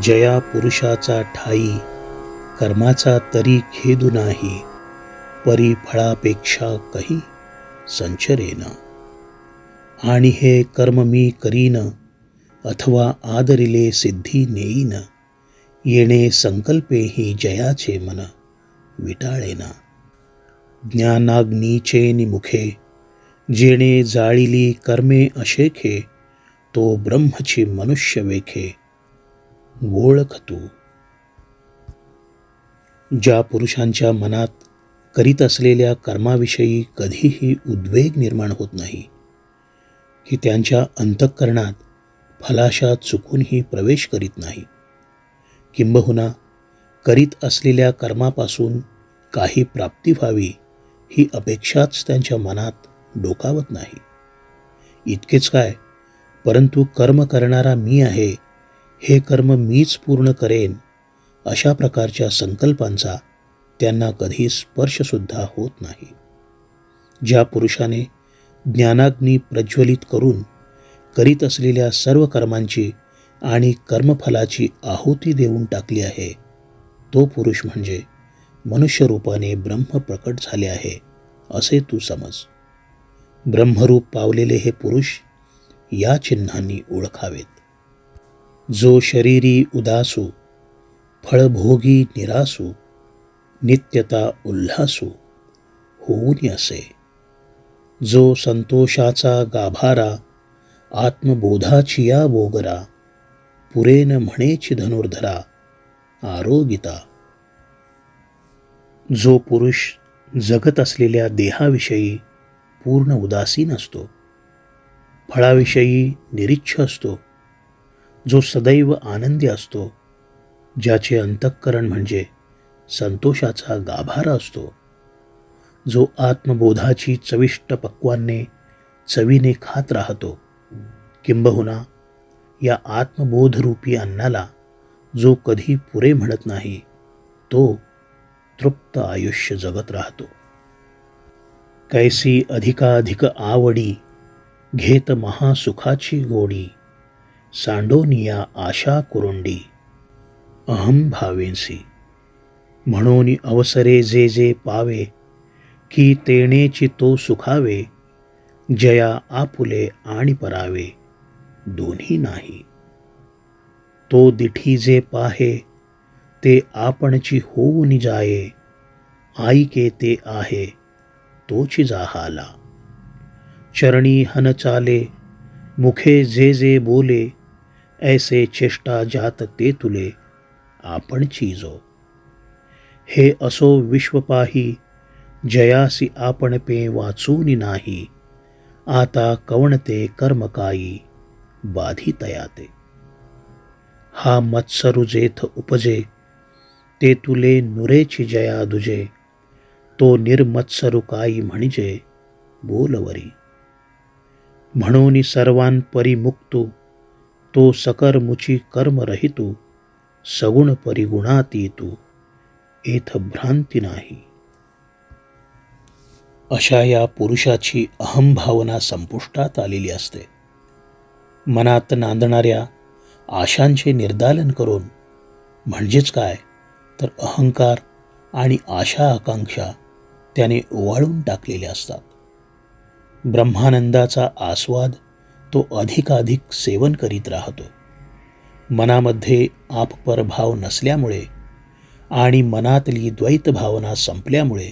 जया पुरुषाचा ठाई कर्माचा तरी खेदू नाही परी फळापेक्षा कही संचरेन. आणि हे कर्म मी करीन अथवा आदरिले सिद्धी नेईन येणे संकल्पे ही जयाचे मन विटाळेना. ज्ञानाग्नीचे निमुखे जेणे जाळिली कर्मे अशेखे तो ब्रह्मची मनुष्य वेखे. ओळख तू ज्या पुरुषांच्या मनात करीत असलेल्या कर्माविषयी कधीही उद्वेग निर्माण होत नाही की त्यांच्या अंतःकरणात फलाशा चुकूनही प्रवेश करीत नाही. किंबहुना करीत असलेल्या कर्मापासून काही प्राप्ती व्हावी ही अपेक्षाच त्यांच्या मनात डोकावत नाही. इतकेच काय परंतु कर्म करणारा मी आहे हे कर्म मीच पूर्ण करेन अशा प्रकारच्या संकल्पांचा त्यांना कधी स्पर्शसुद्धा होत नाही. ज्या पुरुषाने ज्ञानाग्नी प्रज्वलित करून करीत असलेल्या सर्व कर्मांची आणि कर्मफलाची आहुती देऊन टाकली आहे तो पुरुष म्हणजे मनुष्यरूपाने ब्रह्म प्रकट झाले आहे असे तू समज. ब्रह्मरूप पावलेले हे पुरुष या चिन्हांनी ओळखावेत. जो शरीरी उदासू फळभोगी निरासू नित्यता उल्हासू होऊन असे. जो संतोषाचा गाभारा आत्मबोधाची या बोगरा पुरेन म्हणेची धनुर्धरा आरोगिता. जो पुरुष जगत असलेल्या देहाविषयी पूर्ण उदासीन असतो फळाविषयी निरीच्छ असतो जो सदैव आनंदी असतो ज्याचे अंतःकरण म्हणजे संतोषाचा गाभारा असतो. जो आत्मबोधाची चविष्ट पक्वाने चवीने खात राहतो. किंबहुना या आत्मबोधरूपी अन्नाला जो कधी पुरे म्हणत नाही तो तृप्त आयुष्य जगत राहतो. कैसी अधिकाधिक आवडी घेत महासुखाची गोडी. सांडोनिया आशा कुरुंडी। अहम भावेंसी। म्हणून अवसरे जे जे पावे की तेणेची तो सुखावे जया आपुले आणि परावे दोन्ही नाही। तो दिठी जे पाहे ते आपणची होऊन जाये आईके ते आहे तोची जाहाला। चरणी हन चाले मुखे जे जे बोले ऐसे चेष्टा जात ते तुले आपण चीजो. हे असो विश्वपाही जयासी आपण पे वाचूनी नाही आता कवणते कर्मकाई बाधितयाते. हा मत्सरुजेथ उपजे ते तुले नुरेची जया दुजे तो निर्मत्सरुकाई म्हणजे बोलवरी. म्हणून सर्वांपरी मुक्तू तो सकर्मुची कर्म रहितू सगुण परिगुणात तू एथ भ्रांती नाही. अशा या पुरुषाची अहमभावना संपुष्टात आलेली असते. मनात नांदणाऱ्या आशांचे निर्दालन करून म्हणजेच काय? तर अहंकार आणि आशा आकांक्षा त्याने ओवाळून टाकलेल्या असतात. ब्रह्मानंदाचा आस्वाद तो अधिकाधिक सेवन करीत राहतो. मनामध्ये आपपर भाव नसल्यामुळे आणि मनातली द्वैत भावना संपल्यामुळे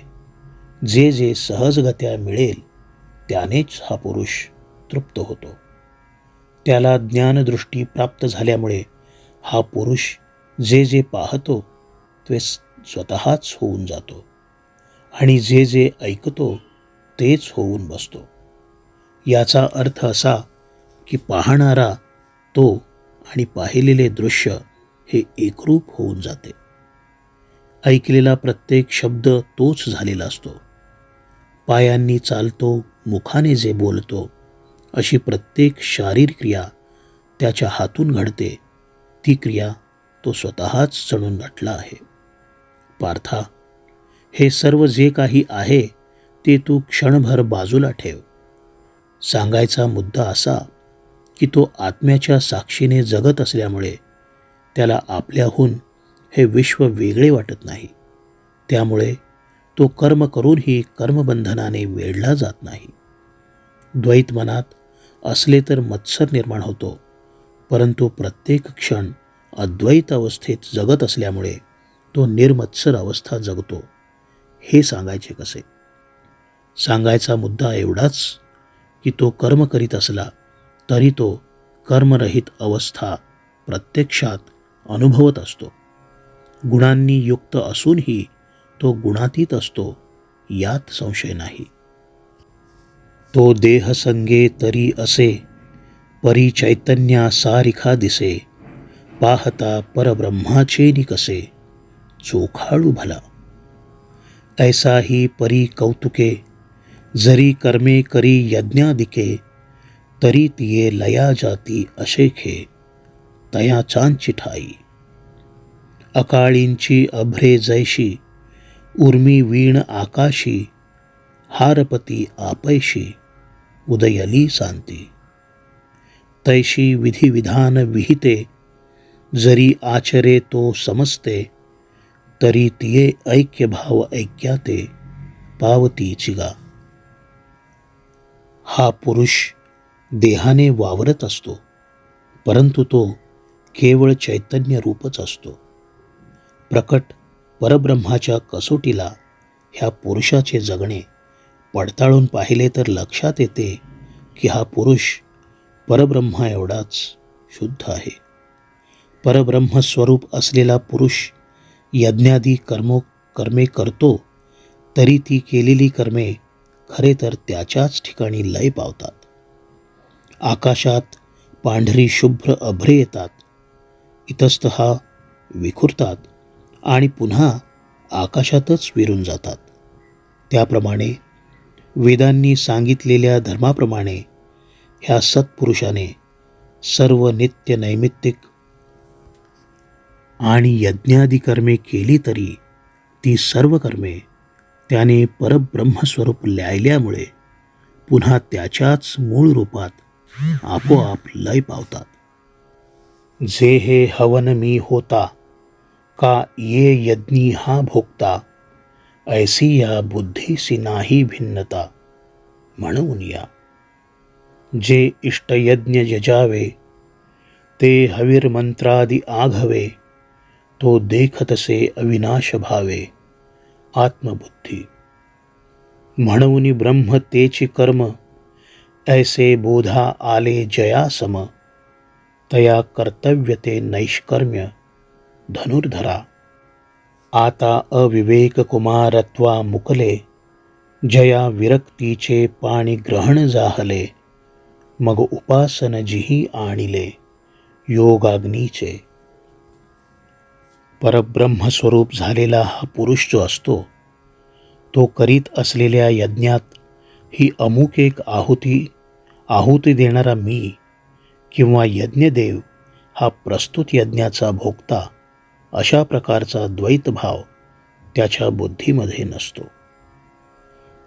जे जे सहजगत्या मिळेल त्यानेच हा पुरुष तृप्त होतो. त्याला ज्ञानदृष्टी प्राप्त झाल्यामुळे हा पुरुष जे जे पाहतो ते स्वतःच होऊन जातो आणि जे जे ऐकतो तेच होऊन बसतो. याचा अर्थ असा की पाहणारा तो आणि पाहिलेले दृश्य हे एकरूप होऊन जाते. ऐकलेला प्रत्येक शब्द तोच झालेला असतो. पायांनी चालतो मुखाने जे बोलतो अशी प्रत्येक शारीर क्रिया त्याच्या हातून घडते. ती क्रिया तो स्वतःच चढून गाठला आहे. पार्था हे सर्व जे काही आहे ते तू क्षणभर बाजूला ठेव. सांगायचा मुद्दा असा की तो आत्म्याच्या साक्षीने जगत असल्यामुळे त्याला आपल्याहून हे विश्व वेगळे वाटत नाही. त्यामुळे तो कर्म करूनही कर्मबंधनाने वेढला जात नाही. द्वैत मनात असले तर मत्सर निर्माण होतो परंतु प्रत्येक क्षण अद्वैत अवस्थेत जगत असल्यामुळे तो निर्मत्सर अवस्था जगतो. हे सांगायचे कसे? सांगायचा मुद्दा एवढाच की तो कर्म करीत असला तरी तो कर्मरहित अवस्था प्रत्यक्षात अनुभवत असतो. गुणांनी युक्त असूनही तो गुणातीत असतो यात संशय नाही. तो देहसंगे तरी असे परी चैतन्या सारिखा दिसे पाहता परब्रह्माचे निकसे चोखाळू भला. ऐसाही परी कौतुके जरी कर्मे करी यज्ञादिके तरी तिये लया जाती अशेखे तया चांची ठाई. अकाळींची अभ्रे जैशी उर्मी वीण आकाशी हारपती आपैशी उदयली सांती. तैशी विधिविधान विहिते जरी आचरे तो समजते तरी तिये ऐक्य भाव ऐक्याते पावती चिगा. हा पुरुष देहाने वावरत असतो परंतु तो केवळ चैतन्य रूपच असतो. प्रकट परब्रह्माच्या कसोटीला ह्या पुरुषाचे जगणे पडताळून पाहिले तर लक्षात येते की हा पुरुष परब्रह्मा एवढाच शुद्ध आहे. परब्रह्मस्वरूप असलेला पुरुष यज्ञादी कर्मो कर्मे करतो तरी ती केलेली कर्मे खरे तर त्याच्याच ठिकाणी लय पावतात. आकाशात पांढरी शुभ्र अभ्रे येतात. इतस्तहा विखुरतात आणि पुन्हा आकाशातच विरून जातात. त्याप्रमाणे वेदांनी सांगितलेल्या धर्माप्रमाणे ह्या सत्पुरुषाने सर्व नित्य नैमित्तिक आणि यज्ञादी कर्मे केली तरी ती सर्व कर्मे त्याने परब्रह्मस्वरूप ल्यायल्यामुळे पुन्हा त्याच्याच मूळ रूपात आपोआप लय पावतात. जे हे हवन मी होता का ये यज्ञी हा भोगता ऐसी या बुद्धीसी नाही भिन्नता म्हणून या. जे इष्टयज्ञ यजावे ते हवीर मंत्रादी आघवे तो देखतसे अविनाश भावे आत्मबुद्धी. म्हणून ब्रह्म तेची कर्म ऐसे बोधा आले जयासम तया कर्तव्य ते नैष्कर्म्य धनुर्धरा। आता अविवेक कुमारत्वा मुकले जया विरक्तीचे पाणी ग्रहण जाहले मग उपासन जिही आणिले योगाग्नीचे। परब्रह्मस्वरूप झालेला हा पुरुष जो असतो तो करीत असलेल्या यज्ञात ही अमुक एक आहुती आहुती देणारा मी किंवा यज्ञदेव हा प्रस्तुत यज्ञाचा भोगता अशा प्रकारचा द्वैतभाव त्याच्या बुद्धीमध्ये नसतो.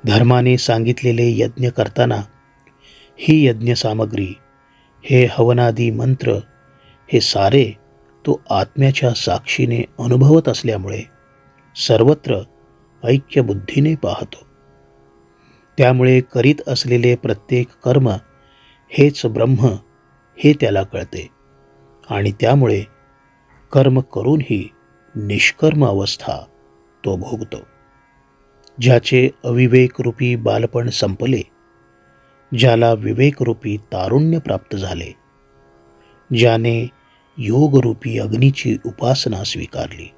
धर्माने सांगितलेले यज्ञ करताना ही यज्ञसामग्री हे हवनादी मंत्र हे सारे तो आत्म्याच्या साक्षीने अनुभवत असल्यामुळे सर्वत्र ऐक्यबुद्धीने पाहतो. त्यामुळे करीत असलेले प्रत्येक कर्म हेच ब्रह्म हे त्याला कळते. आणि त्यामुळे कर्म करूनही निष्कर्म अवस्था तो भोगतो. ज्याचे अविवेकरूपी बालपण संपले ज्याला विवेकरूपी तारुण्य प्राप्त झाले ज्याने योगरूपी अग्नीची उपासना स्वीकारली.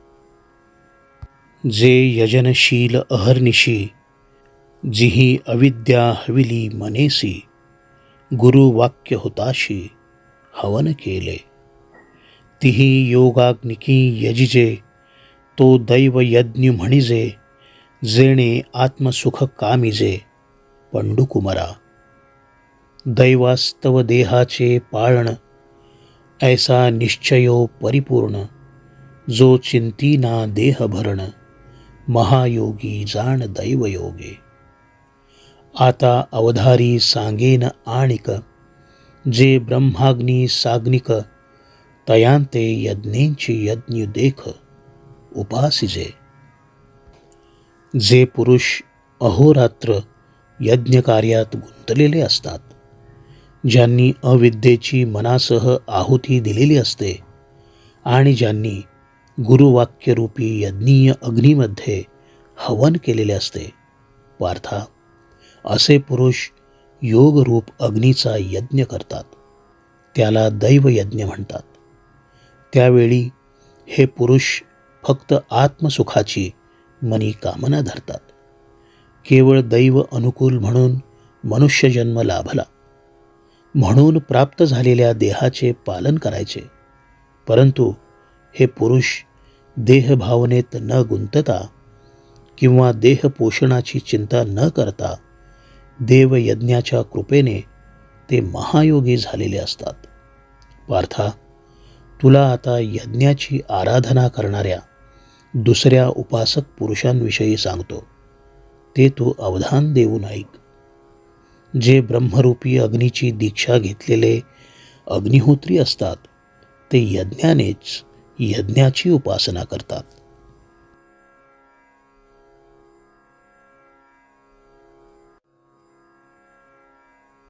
जे यजनशील अहर्निशी जिही अविद्या हविली मनेसी गुरुवाक्य होताशी हवन केले. तिही योगाग्निकी यजिजे तो दैव यज्ञ म्हणिजे जेणे आत्मसुख कामिजे पंडुकुमरा. दैवास्तव देहाचे पाळण ऐसा निश्चयो परिपूर्ण जो चिंतीना देह भरण महायोगी जाण दैवयोगे. आता अवधारी सांगेन आणिक जे ब्रह्माग्नी साग्निक तयांते यज्ञेंची यज्ञ देख उपासिजे जे पुरुष अहोरात्र यज्ञकार्यात गुंतलेले असतात ज्यांनी अविद्येची मनासह आहुती दिलेली असते आणि ज्यांनी गुरुवाक्यरूपी यज्ञीय अग्नीमध्ये हवन केलेले असते पार्था असे पुरुष योगरूप अग्नीचा यज्ञ करतात. त्याला दैवयज्ञ म्हणतात. त्यावेळी हे पुरुष फक्त आत्मसुखाची मनी कामना धरतात. केवळ दैव अनुकूल म्हणून मनुष्यजन्म लाभला. म्हणून प्राप्त झालेल्या देहाचे पालन करायचे. परंतु हे पुरुष देहभावनेत न गुंतता किंवा देहपोषणाची चिंता न करता देवयज्ञाच्या कृपेने ते महायोगी झालेले असतात. पार्था तुला आता यज्ञाची आराधना करणाऱ्या दुसऱ्या उपासक पुरुषांविषयी सांगतो. ते तू अवधान देऊन ऐक. जे ब्रह्मरूपी अग्नीची दीक्षा घेतलेले अग्निहोत्री असतात ते यज्ञानेच यज्ञाची उपासना करतात.